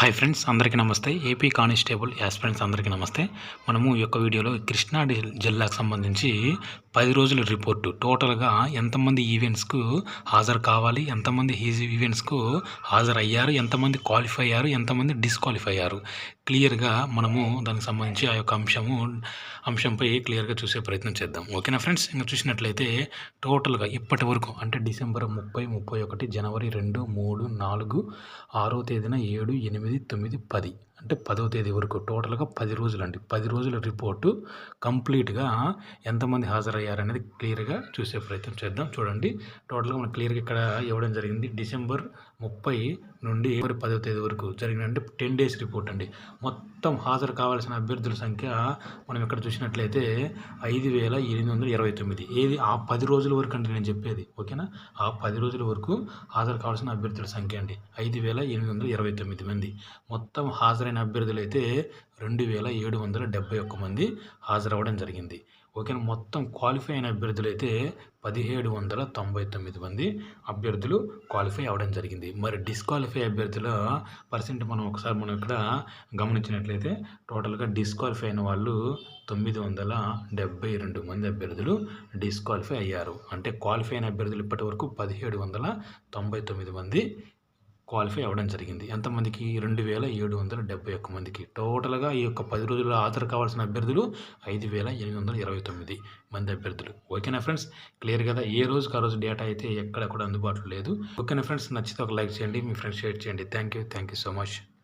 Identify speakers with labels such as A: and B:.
A: Hi friends అందరికీ నమస్తే. AP constable friends అందరికీ నమస్తే. మనము ఈ యొక్క వీడియోలో కృష్ణా జిల్లాకు సంబంధించి పది రోజుల రిపోర్టు టోటల్గా ఎంతమంది ఈవెంట్స్కు హాజరు కావాలి? ఎంతమంది ఈవెంట్స్కు హాజరు అయ్యారు ఎంతమంది క్వాలిఫై అయ్యారు? ఎంతమంది డిస్క్వాలిఫై అయ్యారు? క్లియర్గా మనము దానికి సంబంధించి ఆ యొక్క అంశము అంశంపై క్లియర్గా చూసే ప్రయత్నం చేద్దాం. ఓకేనా ఫ్రెండ్స్ ఇంకా చూసినట్లయితే టోటల్గా ఇప్పటి వరకు అంటే డిసెంబర్ ముప్పై ముప్పై ఒకటి జనవరి రెండు మూడు నాలుగు ఆరో తేదీన ఏడు ఎనిమిది తొమ్మిది పది అంటే పదవ తేదీ వరకు టోటల్గా పది రోజులు అండి పది రోజుల రిపోర్టు కంప్లీట్గా ఎంతమంది హాజరయ్యారనేది క్లియర్గా చూసే ప్రయత్నం చేద్దాం. చూడండి. టోటల్గా మనకు క్లియర్గా ఇక్కడ ఇవ్వడం జరిగింది. డిసెంబర్ ముప్పై నుండి పదవ తేదీ వరకు జరిగిన అంటే టెన్ డేస్ రిపోర్ట్ అండి. మొత్తం హాజరు కావాల్సిన అభ్యర్థుల సంఖ్య మనం ఇక్కడ చూసినట్లయితే ఐదు వేల ఎనిమిది వందల ఇరవై తొమ్మిది. ఏది? ఆ పది రోజుల వరకు అండి నేను చెప్పేది. ఓకేనా? ఆ పది రోజుల వరకు హాజరు కావాల్సిన అభ్యర్థుల సంఖ్య అండి. ఐదు వేల ఎనిమిది వందల ఇరవై తొమ్మిది మంది. మొత్తం హాజరు హాజరైన అభ్యర్థులు అయితే రెండు వేల ఏడు వందల డెబ్బై ఒక్క మంది హాజరవ్వడం జరిగింది. ఓకే మొత్తం క్వాలిఫై అయిన అభ్యర్థులు అయితే పదిహేడు వందల తొంభై తొమ్మిది మంది అభ్యర్థులు క్వాలిఫై అవ్వడం జరిగింది. మరి డిస్క్వాలిఫై అభ్యర్థుల పర్సెంట్ మనం ఒకసారి మనం ఇక్కడ గమనించినట్లయితే టోటల్గా డిస్క్వాలిఫై అయిన వాళ్ళు తొమ్మిది వందల డెబ్బై రెండు మంది అభ్యర్థులు డిస్క్వాలిఫై అయ్యారు. అంటే క్వాలిఫై అయిన అభ్యర్థులు ఇప్పటి వరకు పదిహేడు వందల తొంభై తొమ్మిది మంది క్వాలిఫై అవ్వడం జరిగింది. ఎంతమందికి? రెండు వేల ఏడు వందల డెబ్బై ఒక్క మందికి. టోటల్గా ఈ యొక్క పది రోజుల్లో హాజరు కావాల్సిన అభ్యర్థులు ఐదు వేల ఎనిమిది వందల ఇరవై తొమ్మిది మంది అభ్యర్థులు. ఓకేనా ఫ్రెండ్స్? క్లియర్ కదా? ఏ రోజుకి ఆ రోజు డేటా అయితే ఎక్కడ కూడా అందుబాటులో లేదు. ఓకేనా ఫ్రెండ్స్ నచ్చితే ఒక లైక్ చేయండి. మీ ఫ్రెండ్స్ షేర్ చేయండి. Thank you thank you so much.